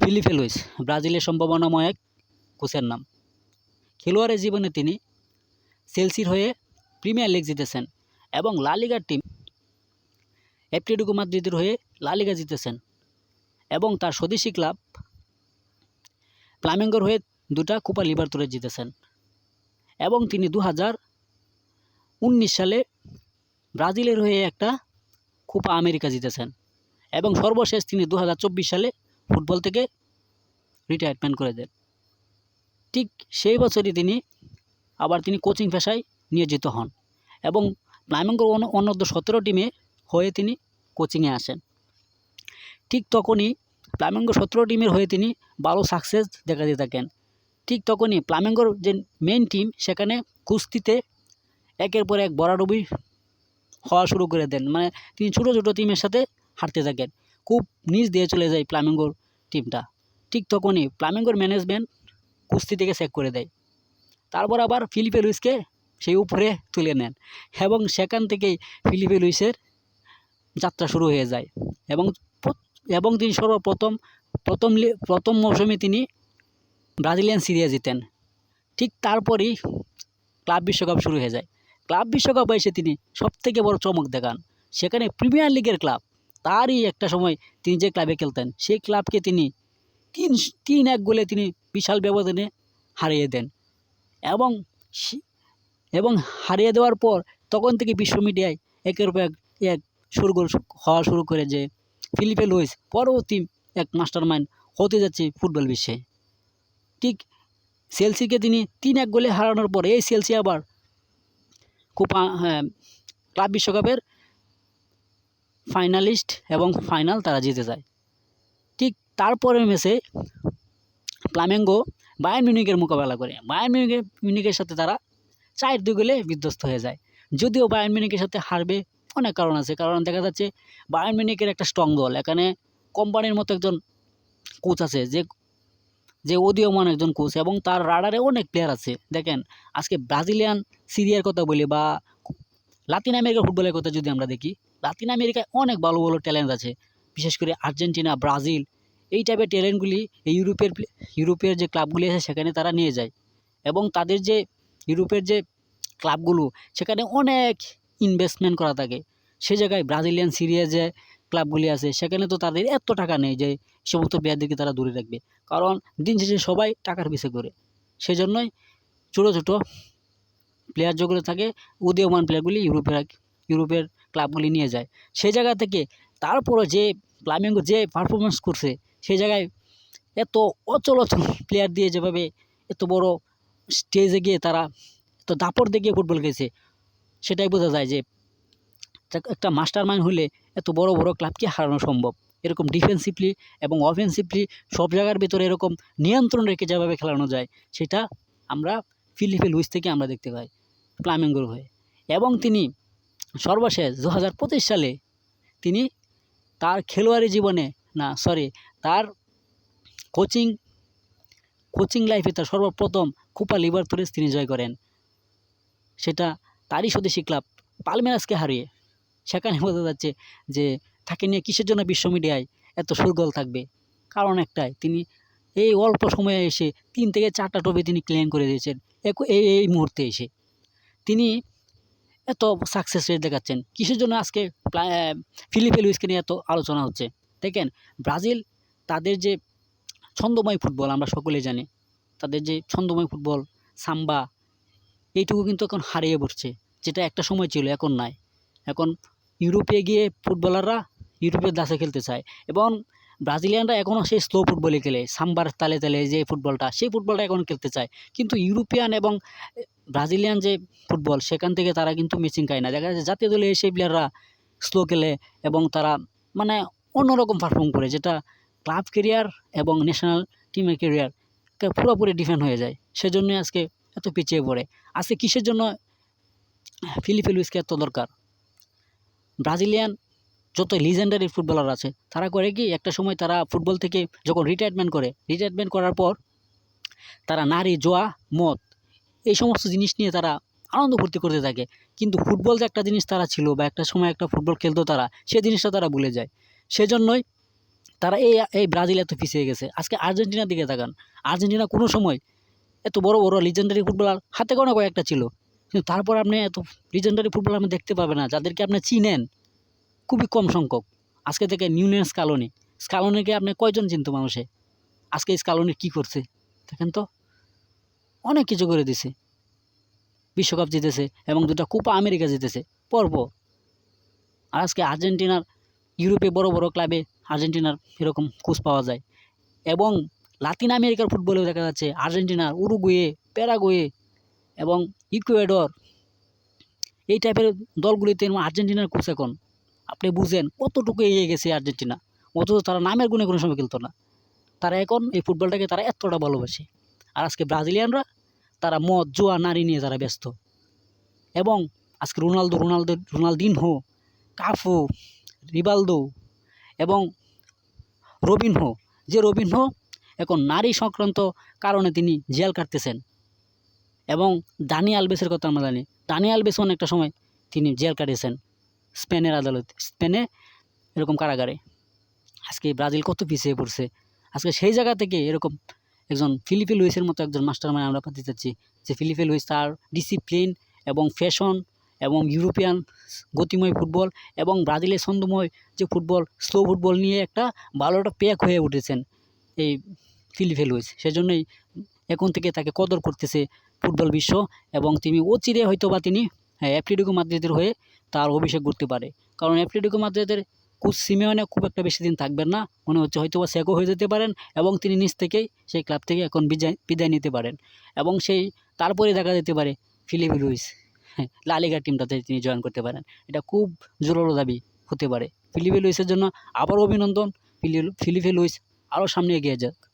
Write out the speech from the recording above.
Philippe Luis ব্রাজিলের সম্ভাবনাময় এক কোচের নাম। খেলোয়াড়ের জীবনে তিনি চেলসির হয়ে প্রিমিয়ার লিগ জিতেছেন এবং লা লিগার টিম অ্যাটলেটিকো মাদ্রিদের হয়ে লা লিগা জিতেছেন এবং তার স্বদেশী ক্লাব ফ্লামেঙ্গোর হয়ে দুটা কোপা লিবার্তোরে জিতেছেন এবং তিনি দু উনিশ সালে ব্রাজিলের হয়ে একটা কোপা আমেরিকা জিতেছেন এবং সর্বশেষ তিনি দু হাজার চব্বিশ সালে ফুটবল থেকে রিটায়ারমেন্ট করে দেন। ঠিক সেই বছরই তিনি আবার তিনি কোচিং পেশায় নিয়োজিত হন এবং ফ্লামেঙ্গোর অন অনূর্ধ্ব সতেরো টিমে হয়ে তিনি কোচিংয়ে আসেন। ঠিক তখনই ফ্লামেঙ্গো সতেরো টিমের হয়ে তিনি ভালো সাকসেস দেখা দিয়ে থাকেন। ঠিক তখনই ফ্লামেঙ্গোর যে মেন টিম সেখানে কুস্তিতে একের পর এক বরাডুবি হওয়া শুরু করে দেন। মানে তিনি ছোটো ছোটো টিমের সাথে হারতে থাকেন। খুব নিচ দিয়ে চলে যায় ফ্লামেঙ্গোর টিমটা। ঠিক তখনই ফ্লামেঙ্গোর ম্যানেজমেন্ট কুস্তি থেকে চেক করে দেয়। তারপর আবার ফিলিপে লুইসকে সেই উপরে তুলে নেন এবং সেখান থেকেই ফিলিপে লুইসের যাত্রা শুরু হয়ে যায় এবং এবং তিনি সর্বপ্রথম, প্রথম প্রথম মৌসুমে তিনি ব্রাজিলিয়ান সিরিয়া জিতেন। ঠিক তারপরই ক্লাব বিশ্বকাপ শুরু হয়ে যায়। ক্লাব বিশ্বকাপে এসে তিনি সবথেকে বড় চমক দেখান। সেখানে প্রিমিয়ার লিগের ক্লাব তারই একটা সময় তিনি যে ক্লাবে খেলতেন, সেই ক্লাবকে তিনি তিন তিন এক গোলে তিনি বিশাল ব্যবধানে হারিয়ে দেন। এবং এবং হারিয়ে দেওয়ার পর তখন থেকে বিশ্ব মিডিয়ায় একের পর এক এক সুরগোল হওয়া শুরু করে যে ফিলিপে লুইস পরবর্তী এক মাস্টার মাইন্ড হতে যাচ্ছে ফুটবল বিশ্বে। ঠিক সেলসিকে তিনি তিন এক গোলে হারানোর পর এই সেলসি আবার কোপা হ্যাঁ ক্লাব বিশ্বকাপের ফাইনালিস্ট এবং ফাইনাল তারা জিতে যায়। ঠিক তারপরের ম্যাচে ফ্লামেঙ্গো বায়ার্ন মিউনিকের মোকাবেলা করে। বায়ার্ন মিউনিকের মিউনিকের সাথে তারা চার দুই গোলে বিধ্বস্ত হয়ে যায়। যদিও বায়ার্ন মিউনিকের সাথে হারবে, অনেক কারণ আছে। কারণ দেখা যাচ্ছে বায়ার্ন মিউনিকের একটা স্ট্রং দল এখানে কোম্পানির মতো একজন কোচ আছে যে যে উদীয়মান একজন কোচ এবং তার রাডারে অনেক প্লেয়ার আছে। দেখেন, আজকে ব্রাজিলিয়ান সিরিয়ার কথা বলি বা লাতিন আমেরিকার ফুটবলের কথা যদি আমরা দেখি, লাতিন আমেরিকায় অনেক ভালো ভালো ট্যালেন্ট আছে। বিশেষ করে আর্জেন্টিনা, ব্রাজিল, এই টাইপের ট্যালেন্টগুলি এই ইউরোপের ইউরোপের যে ক্লাবগুলি আছে সেখানে তারা নিয়ে যায়। এবং তাদের যে ইউরোপের যে ক্লাবগুলো সেখানে অনেক ইনভেস্টমেন্ট করা থাকে। সে জায়গায় ব্রাজিলিয়ান সিরিয়া যে ক্লাবগুলি আছে, সেখানে তো তাদের এত টাকা নেই যে সমস্ত প্লেয়ারদেরকে তারা দূরে রাখবে। কারণ দিন শেষে সবাই টাকার পিছে করে সেজন্যই ছোটো ছোটো প্লেয়ার যেগুলো থাকে, উদীয়মান প্লেয়ারগুলি ইউরোপের ইউরোপের ক্লাবগুলি নিয়ে যায়। সেই জায়গা থেকে তারপরে যে ফ্লামেঙ্গো যে পারফরমেন্স করছে, সেই জায়গায় এত অচল অচল প্লেয়ার দিয়ে যেভাবে এত বড় স্টেজে গিয়ে তারা এত দাপট দেখিয়ে ফুটবল খেলছে, সেটাই বোঝা যায় যে একটা- একটা মাস্টার মাইন্ড হলে এত বড় বড় ক্লাবকে হারানো সম্ভব। এরকম ডিফেন্সিভলি এবং অফেন্সিভলি সব জায়গার ভিতরে এরকম নিয়ন্ত্রণ রেখে যেভাবে খেলানো যায়, সেটা আমরা ফিলিপে লুইস থেকে আমরা দেখতে পাই। ফ্লামেঙ্গোর হয়ে। এবং তিনি সর্বশেষ দু হাজার পঁচিশ সালে তিনি তার খেলোয়াড়ি জীবনে, না সরি তার কোচিং কোচিং লাইফে তার সর্বপ্রথম কোপা লিবার্তোরেস তিনি জয় করেন। সেটা তারই স্বদেশী ক্লাব পালমেরাসকে হারিয়ে। সেখানে বোঝা যাচ্ছে যে তাকে নিয়ে কিসের জন্য বিশ্ব মিডিয়ায় এত সুরগল থাকবে। কারণ একটাই, তিনি এই অল্প সময়ে এসে তিন থেকে চারটা ট্রফি তিনি ক্লেম করে দিয়েছেন। এই এই মুহূর্তে এসে। তিনি এত সাকসেস রেট দেখাচ্ছেন। কিসের জন্য আজকে ফিলিপে লুইসকে নিয়ে এত আলোচনা হচ্ছে? দেখেন, ব্রাজিল তাদের যে ছন্দময় ফুটবল, আমরা সকলেই জানি, তাদের যে ছন্দময় ফুটবল, সাম্বা, এইটুকু কিন্তু এখন হারিয়ে পড়ছে, যেটা একটা সময় ছিল, এখন নাই। এখন ইউরোপে গিয়ে ফুটবলাররা ইউরোপের দাসে খেলতে চায়। এবং ব্রাজিলিয়ানরা এখনও সেই স্লো ফুটবলে খেলে, সাম্বার তালে তালে যে ফুটবলটা, সেই ফুটবলটা এখন খেলতে চায়। কিন্তু ইউরোপিয়ান এবং ব্রাজিলিয়ান যে ফুটবল, সেখান থেকে তারা কিন্তু মিচিং খায় না। দেখা যাচ্ছে জাতীয় দলে এসে প্লেয়াররা স্লো খেলে এবং তারা মানে অন্যরকম পারফর্ম করে, যেটা ক্লাব কেরিয়ার এবং ন্যাশনাল টিমের কেরিয়ার পুরোপুরি ডিফেন্ড হয়ে যায়। সেজন্যই আজকে এত পিছিয়ে পড়ে। আজকে কিসের জন্য ফিলিপে লুইসকে এত দরকার? ব্রাজিলিয়ান যত লিজেন্ডারি ফুটবলার আছে, তারা করে কি, একটা সময় তারা ফুটবল থেকে যখন রিটায়ারমেন্ট করে রিটায়ারমেন্ট করার পর তারা নারী, জোয়া, মদ, এই সমস্ত জিনিস নিয়ে তারা আনন্দ ফুর্তি করতে থাকে। কিন্তু ফুটবল যে একটা জিনিস তারা ছিল বা একটা সময় একটা ফুটবল খেলতো তারা, সে জিনিসটা তারা ভুলে যায়। সেজন্যই তারা এই এই ব্রাজিল এত পিছিয়ে গেছে। আজকে আর্জেন্টিনার দিকে তাকান। আর্জেন্টিনা কোনো সময় এত বড় বড় লিজেন্ডারি ফুটবলার হাতে গোনা কয়েকটা ছিল। কিন্তু তারপর আপনি এত লিজেন্ডারি ফুটবলার আপনি দেখতে পাবেন না। যাদেরকে আপনি চিনেন খুবই কম সংখ্যক। আজকে থেকে নিউনেন স্কালোনি। স্কালোনিকে আপনি কয়জন চিনত মানুষে? আজকে স্কালোনি কী করছে? দেখেন তো। অনেক কিছু করে দিছে। বিশ্বকাপ জিতেছে এবং দুটা কোপা আমেরিকা জিতেছে। পরপর আর আজকে আর্জেন্টিনার ইউরোপে বড় বড় ক্লাবে আর্জেন্টিনার এরকম কোচ পাওয়া যায়। এবং লাতিন আমেরিকার ফুটবলেও দেখা যাচ্ছে আর্জেন্টিনার উরুগুয়ে, প্যারাগুয়ে এবং ইকুয়েডর। এই টাইপের দলগুলিতে আর্জেন্টিনার কোচ এখন। আপনি বুঝেন কতটুকু এগিয়ে গেছে আর্জেন্টিনা। অথচ তারা নামের গুণে কোনো সময় খেলতো না। তারা এখন এই ফুটবলটাকে তারা এতটা ভালোবাসে। আর আজকে ব্রাজিলিয়ানরা, তারা মদ, জুয়া, নারী নিয়ে তারা ব্যস্ত। এবং আজকে Ronaldo Ronaldo, Ronaldinho, Cafu, Rivaldo এবং রবিনহো, যে রবিনহো এখন নারী সংক্রান্ত কারণে তিনি জেল কাটতেছেন। এবং দানি আলবেসের কথা আমরা জানি। দানি আলবেস অনেকটা সময় তিনি জেল কাটিয়েছেন। স্পেনের আদালত, স্পেনে এরকম কারাগারে। আজকে ব্রাজিল কত পিছিয়ে পড়ছে। আজকে সেই জায়গা থেকে এরকম একজন ফিলিপে লুইসের মতো একজন মাস্টার মানে আমরা পাতে চাচ্ছি, যে ফিলিপে লুইস তার ডিসিপ্লিন এবং ফ্যাশন এবং ইউরোপিয়ান গতিময় ফুটবল এবং ব্রাজিলের ছন্দময় যে ফুটবল, স্লো ফুটবল নিয়ে একটা ভালো একটা প্যাক হয়ে উঠেছেন এই ফিলিপে লুইস। সেজন্যই এখন থেকে তাকে কদর করতেছে ফুটবল বিশ্ব এবং তিনি অচিরে হয়তো বা তিনি অ্যাপ্লিটিকো মাদ্রিদের হয়ে তার অভিষেক করতে পারে। কারণ অ্যাপ্লিটিকো মাদ্রিদের কোচ সিমেওনে খুব একটা বেশি দিন থাকবেন না। মনে হচ্ছে হয়তো বা হয়ে যেতে পারেন এবং তিনি নিজ থেকেই সেই ক্লাব থেকে এখন বিদায় বিদায় নিতে পারেন। এবং সেই তারপরে দেখা যেতে পারে ফিলিপে লুইস। হ্যাঁ লালিগার টিমটাতে তিনি জয়েন করতে পারেন। এটা খুব জোরালো দাবি হতে পারে। ফিলিপে লুইসের জন্য আবারও অভিনন্দন। ফিলি ফিলিপে লুইস আরও সামনে এগিয়ে যাক।